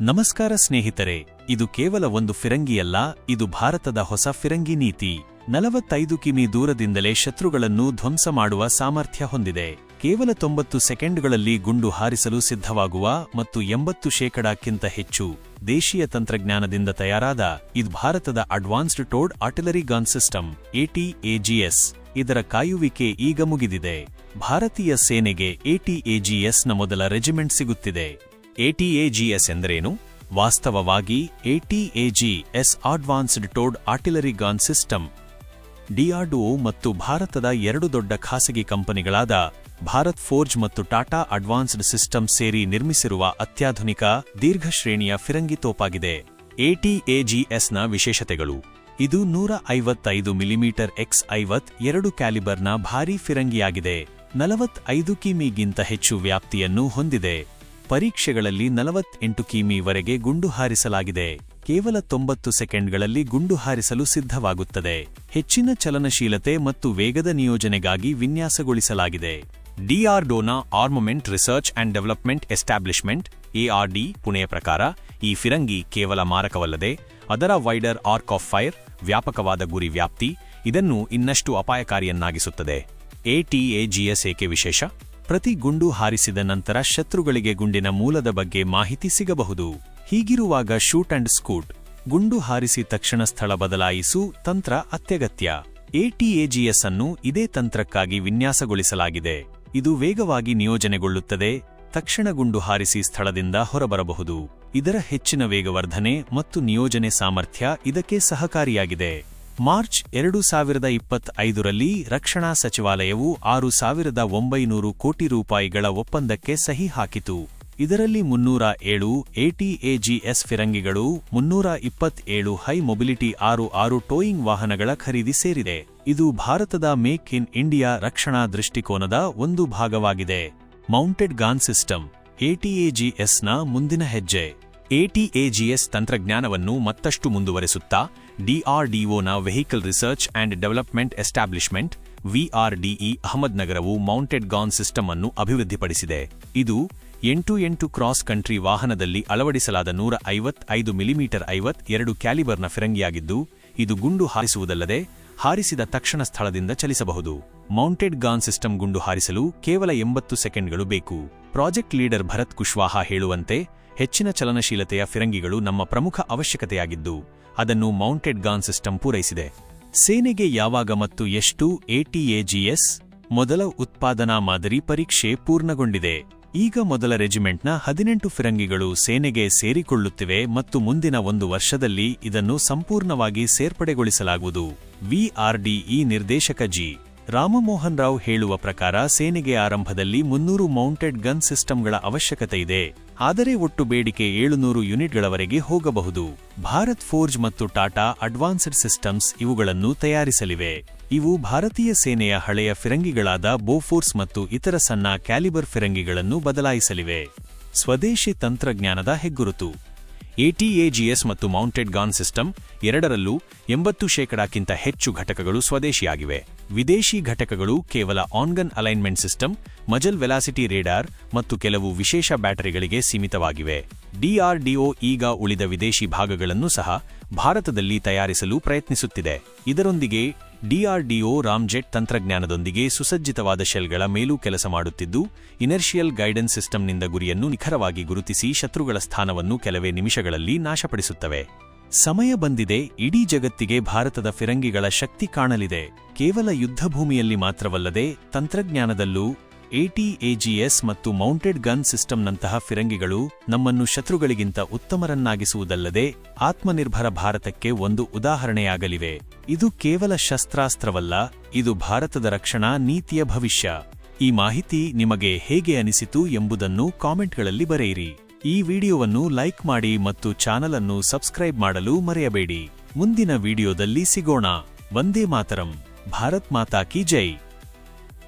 ನಮಸ್ಕಾರ ಸ್ನೇಹಿತರೆ, ಇದು ಕೇವಲ ಒಂದು ಫಿರಂಗಿಯಲ್ಲ, ಇದು ಭಾರತದ ಹೊಸ ಫಿರಂಗಿ ನೀತಿ. ನಲವತ್ತೈದು ಕಿಮಿ ದೂರದಿಂದಲೇ ಶತ್ರುಗಳನ್ನು ಧ್ವಂಸ ಮಾಡುವ ಸಾಮರ್ಥ್ಯ ಹೊಂದಿದೆ. ಕೇವಲ ತೊಂಬತ್ತು ಸೆಕೆಂಡ್ಗಳಲ್ಲಿ ಗುಂಡು ಹಾರಿಸಲು ಸಿದ್ಧವಾಗುವ ಮತ್ತು ಎಂಬತ್ತು ಶೇಕಡಕ್ಕಿಂತ ಹೆಚ್ಚು ದೇಶೀಯ ತಂತ್ರಜ್ಞಾನದಿಂದ ತಯಾರಾದ, ಇದು ಭಾರತದ advanced towed artillery gun system ATAGS ಇದರ ಕಾಯುವಿಕೆ ಈಗ ಮುಗಿದಿದೆ. ಭಾರತೀಯ ಸೇನೆಗೆ ಎಟಿಎಜಿಎಸ್ನ ಮೊದಲ ರೆಜಿಮೆಂಟ್ ಸಿಗುತ್ತಿದೆ. ಎಟಿಎಜಿಎಸ್ ಎಂದರೇನು? ವಾಸ್ತವವಾಗಿ ATAGS advanced towed artillery gun system. DRDO ಮತ್ತು ಭಾರತದ ಎರಡು ದೊಡ್ಡ ಖಾಸಗಿ ಕಂಪನಿಗಳಾದ ಭಾರತ್ ಫೋರ್ಜ್ ಮತ್ತು ಟಾಟಾ ಅಡ್ವಾನ್ಸ್ಡ್ ಸಿಸ್ಟಮ್ ಸೇರಿ ನಿರ್ಮಿಸಿರುವ ಅತ್ಯಾಧುನಿಕ ದೀರ್ಘ ಶ್ರೇಣಿಯ ಫಿರಂಗಿ ತೋಪಾಗಿದೆ. ಎಟಿಎಜಿಎಸ್ನ ವಿಶೇಷತೆಗಳು. ಇದು ನೂರ ಐವತ್ತೈದು ಮಿಲಿಮೀಟರ್ ಎಕ್ಸ್ ಐವತ್ ಎರಡು ಕ್ಯಾಲಿಬರ್ನ ಭಾರೀ ಫಿರಂಗಿಯಾಗಿದೆ. ನಲವತ್ತೈದು ಕಿಮಿಗಿಂತ ಹೆಚ್ಚು ವ್ಯಾಪ್ತಿಯನ್ನು ಹೊಂದಿದೆ. ಪರೀಕ್ಷೆಗಳಲ್ಲಿ ನಲವತ್ತೆಂಟು ಕಿಮಿವರೆಗೆ ಗುಂಡು ಹಾರಿಸಲಾಗಿದೆ. ಕೇವಲ ತೊಂಬತ್ತು ಸೆಕೆಂಡ್ಗಳಲ್ಲಿ ಗುಂಡು ಹಾರಿಸಲು ಸಿದ್ಧವಾಗುತ್ತದೆ. ಹೆಚ್ಚಿನ ಚಲನಶೀಲತೆ ಮತ್ತು ವೇಗದ ನಿಯೋಜನೆಗಾಗಿ ವಿನ್ಯಾಸಗೊಳಿಸಲಾಗಿದೆ. ಡಿಆರ್ಡೋನ armament research and development establishment ARD ಪುಣೆಯ ಪ್ರಕಾರ, ಈ ಫಿರಂಗಿ ಕೇವಲ ಮಾರಕವಲ್ಲದೆ, ಅದರ ವೈಡರ್ ಆರ್ಕ್ ಆಫ್ ಫೈರ್, ವ್ಯಾಪಕವಾದ ಗುರಿ ವ್ಯಾಪ್ತಿ, ಇದನ್ನು ಇನ್ನಷ್ಟು ಅಪಾಯಕಾರಿಯನ್ನಾಗಿಸುತ್ತದೆ. ಎಟಿಎಜಿಎಸ್ ಏಕೆ ವಿಶೇಷ? ಪ್ರತಿ ಗುಂಡು ಹಾರಿಸಿದ ನಂತರ ಶತ್ರುಗಳಿಗೆ ಗುಂಡಿನ ಮೂಲದ ಬಗ್ಗೆ ಮಾಹಿತಿ ಸಿಗಬಹುದು. ಹೀಗಿರುವಾಗ ಶೂಟ್ ಅಂಡ್ ಸ್ಕೂಟ್, ಗುಂಡು ಹಾರಿಸಿ ತಕ್ಷಣ ಸ್ಥಳ ಬದಲಾಯಿಸು, ತಂತ್ರ ಅತ್ಯಗತ್ಯ. ಎಟಿಎಜಿಎಸ್ ಅನ್ನು ಇದೇ ತಂತ್ರಕ್ಕಾಗಿ ವಿನ್ಯಾಸಗೊಳಿಸಲಾಗಿದೆ. ಇದು ವೇಗವಾಗಿ ನಿಯೋಜನೆಗೊಳ್ಳುತ್ತದೆ, ತಕ್ಷಣ ಗುಂಡು ಹಾರಿಸಿ ಸ್ಥಳದಿಂದ ಹೊರಬರಬಹುದು. ಇದರ ಹೆಚ್ಚಿನ ವೇಗವರ್ಧನೆ ಮತ್ತು ನಿಯೋಜನೆ ಸಾಮರ್ಥ್ಯ ಇದಕ್ಕೆ ಸಹಕಾರಿಯಾಗಿದೆ. ಮಾರ್ಚ್ ಎರಡು ಸಾವಿರದ ಇಪ್ಪತ್ತೈದರಲ್ಲಿ ರಕ್ಷಣಾ ಸಚಿವಾಲಯವು ಆರು ಸಾವಿರದ ಒಂಬೈನೂರು ಕೋಟಿ ರೂಪಾಯಿಗಳ ಒಪ್ಪಂದಕ್ಕೆ ಸಹಿ ಹಾಕಿತು. ಇದರಲ್ಲಿ ಮುನ್ನೂರ ಏಳು ಎಟಿಎಜಿಎಸ್ ಫಿರಂಗಿಗಳು, ಮುನ್ನೂರ ಇಪ್ಪತ್ತೇಳು ಹೈ ಮೊಬಿಲಿಟಿ ಆರು ಆರು ಟೋಯಿಂಗ್ ವಾಹನಗಳ ಖರೀದಿ ಸೇರಿದೆ. ಇದು ಭಾರತದ ಮೇಕ್ ಇನ್ ಇಂಡಿಯಾ ರಕ್ಷಣಾ ದೃಷ್ಟಿಕೋನದ ಒಂದು ಭಾಗವಾಗಿದೆ. ಮೌಂಟೆಡ್ ಗಾನ್ ಸಿಸ್ಟಮ್ ಎಟಿಎಜಿಎಸ್ನ ಮುಂದಿನ ಹೆಜ್ಜೆ. ಎಟಿಎಜಿಎಸ್ ತಂತ್ರಜ್ಞಾನವನ್ನು ಮತ್ತಷ್ಟು ಮುಂದುವರೆಸುತ್ತಾ ಡಿಆರ್ಡಿಒನ vehicle research and development establishment VRDE ಅಹಮದ್ನಗರವು mounted gun system ಅನ್ನು ಅಭಿವೃದ್ಧಿಪಡಿಸಿದೆ. ಇದು ಎಂಟು ಎಂಟು ಕ್ರಾಸ್ ಕಂಟ್ರಿ ವಾಹನದಲ್ಲಿ ಅಳವಡಿಸಲಾದ ನೂರ ಐವತ್ತೈದು ಮಿಲಿಮೀಟರ್ ಐವತ್ ಎರಡು ಕ್ಯಾಲಿಬರ್ನ ಫಿರಂಗಿಯಾಗಿದ್ದು, ಇದು ಗುಂಡು ಹಾರಿಸುವುದಲ್ಲದೆ ಹಾರಿಸಿದ ತಕ್ಷಣ ಸ್ಥಳದಿಂದ ಚಲಿಸಬಹುದು. ಮೌಂಟೆಡ್ ಗಾನ್ ಸಿಸ್ಟಮ್ ಗುಂಡು ಹಾರಿಸಲು ಕೇವಲ ಎಂಬತ್ತು ಸೆಕೆಂಡ್ಗಳು ಬೇಕು. ಪ್ರಾಜೆಕ್ಟ್ ಲೀಡರ್ ಭರತ್ ಕುಶ್ವಾಹಾ ಹೇಳುವಂತೆ ಹೆಚ್ಚಿನ ಚಲನಶೀಲತೆಯ ಫಿರಂಗಿಗಳು ನಮ್ಮ ಪ್ರಮುಖ ಅವಶ್ಯಕತೆಯಾಗಿದ್ದು ಅದನ್ನು ಮೌಂಟೆಡ್ ಗಾನ್ ಸಿಸ್ಟಮ್ ಪೂರೈಸಿದೆ. ಸೇನೆಗೆ ಯಾವಾಗ ಮತ್ತು ಎಷ್ಟು ಎಟಿಎಜಿಎಸ್ ಮೊದಲ ಉತ್ಪಾದನಾ ಮಾದರಿ ಪರೀಕ್ಷೆ ಪೂರ್ಣಗೊಂಡಿದೆ. ಈಗ ಮೊದಲ ರೆಜಿಮೆಂಟ್ನ ಹದಿನೆಂಟು ಫಿರಂಗಿಗಳು ಸೇನೆಗೆ ಸೇರಿಕೊಳ್ಳುತ್ತಿವೆ ಮತ್ತು ಮುಂದಿನ ಒಂದು ವರ್ಷದಲ್ಲಿ ಇದನ್ನು ಸಂಪೂರ್ಣವಾಗಿ ಸೇರ್ಪಡೆಗೊಳಿಸಲಾಗುವುದು. ವಿಆರ್ಡಿಇ ನಿರ್ದೇಶಕ ಜಿ. ರಾಮಮೋಹನ್ ರಾವ್ ಹೇಳುವ ಪ್ರಕಾರ ಸೇನೆಗೆ ಆರಂಭದಲ್ಲಿ ಮುನ್ನೂರು ಮೌಂಟೆಡ್ ಗನ್ ಸಿಸ್ಟಂಗಳ ಅವಶ್ಯಕತೆ ಇದೆ. ಆದರೆ ಒಟ್ಟು ಬೇಡಿಕೆ ಏಳುನೂರು ಯೂನಿಟ್ಗಳವರೆಗೆ ಹೋಗಬಹುದು. ಭಾರತ್ ಫೋರ್ಜ್ ಮತ್ತು ಟಾಟಾ ಅಡ್ವಾನ್ಸ್ಡ್ ಸಿಸ್ಟಮ್ಸ್ ಇವುಗಳನ್ನು ತಯಾರಿಸಲಿವೆ. ಇವು ಭಾರತೀಯ ಸೇನೆಯ ಹಳೆಯ ಫಿರಂಗಿಗಳಾದ ಬೋಫೋರ್ಸ್ ಮತ್ತು ಇತರ ಸಣ್ಣ ಕ್ಯಾಲಿಬರ್ ಫಿರಂಗಿಗಳನ್ನು ಬದಲಾಯಿಸಲಿವೆ. ಸ್ವದೇಶಿ ತಂತ್ರಜ್ಞಾನದ ಹೆಗ್ಗುರುತು. ಎಟಿಎಜಿಎಸ್ ಮತ್ತು ಮೌಂಟೆಡ್ ಗಾನ್ ಸಿಸ್ಟಮ್ ಎರಡರಲ್ಲೂ ಎಂಬತ್ತು ಶೇಕಡಾಕ್ಕಿಂತ ಹೆಚ್ಚು ಘಟಕಗಳು ಸ್ವದೇಶಿಯಾಗಿವೆ. ವಿದೇಶಿ ಘಟಕಗಳು ಕೇವಲ on gun alignment system, muzzle velocity radar ಮತ್ತು ಕೆಲವು ವಿಶೇಷ ಬ್ಯಾಟರಿಗಳಿಗೆ ಸೀಮಿತವಾಗಿವೆ. ಡಿಆರ್ಡಿಒ ಈಗ ಉಳಿದ ವಿದೇಶಿ ಭಾಗಗಳನ್ನು ಸಹ ಭಾರತದಲ್ಲಿ ತಯಾರಿಸಲು ಪ್ರಯತ್ನಿಸುತ್ತಿದೆ. ಇದರೊಂದಿಗೆ ಡಿಆರ್ಡಿಒ ರಾಮ್ಜೆಟ್ ತಂತ್ರಜ್ಞಾನದೊಂದಿಗೆ ಸುಸಜ್ಜಿತವಾದ ಶೆಲ್ಗಳ ಮೇಲೂ ಕೆಲಸ ಮಾಡುತ್ತಿದ್ದು, ಇನರ್ಷಿಯಲ್ ಗೈಡೆನ್ಸ್ ಸಿಸ್ಟಂನಿಂದ ಗುರಿಯನ್ನು ನಿಖರವಾಗಿ ಗುರುತಿಸಿ ಶತ್ರುಗಳ ಸ್ಥಾನವನ್ನು ಕೆಲವೇ ನಿಮಿಷಗಳಲ್ಲಿ ನಾಶಪಡಿಸುತ್ತವೆ. ಸಮಯ ಬಂದಿದೆ, ಇಡೀ ಜಗತ್ತಿಗೆ ಭಾರತದ ಫಿರಂಗಿಗಳ ಶಕ್ತಿ ಕಾಣಲಿದೆ. ಕೇವಲ ಯುದ್ಧಭೂಮಿಯಲ್ಲಿ ಮಾತ್ರವಲ್ಲದೆ, ತಂತ್ರಜ್ಞಾನದಲ್ಲೂ ಎಟಿಎಜಿಎಸ್ ಮತ್ತು ಮೌಂಟೆಡ್ ಗನ್ ಸಿಸ್ಟಂನಂತಹ ಫಿರಂಗಿಗಳು ನಮ್ಮನ್ನು ಶತ್ರುಗಳಿಗಿಂತ ಉತ್ತಮರನ್ನಾಗಿಸುವುದಲ್ಲದೆ, ಆತ್ಮನಿರ್ಭರ ಭಾರತಕ್ಕೆ ಒಂದು ಉದಾಹರಣೆಯಾಗಲಿವೆ. ಇದು ಕೇವಲ ಶಸ್ತ್ರಾಸ್ತ್ರವಲ್ಲ, ಇದು ಭಾರತದ ರಕ್ಷಣಾ ನೀತಿಯ ಭವಿಷ್ಯ. ಈ ಮಾಹಿತಿ ನಿಮಗೆ ಹೇಗೆ ಅನಿಸಿತು ಎಂಬುದನ್ನು ಕಾಮೆಂಟ್ಗಳಲ್ಲಿ ಬರೆಯಿರಿ. ಈ ವಿಡಿಯೋವನ್ನು ಲೈಕ್ ಮಾಡಿ ಮತ್ತು ಚಾನಲ್ ಅನ್ನು ಸಬ್ಸ್ಕ್ರೈಬ್ ಮಾಡಲು ಮರೆಯಬೇಡಿ. ಮುಂದಿನ ವಿಡಿಯೋದಲ್ಲಿ ಸಿಗೋಣ. ವಂದೇ ಮಾತರಂ. ಭಾರತ್ ಮಾತಾ ಕಿ ಜೈ.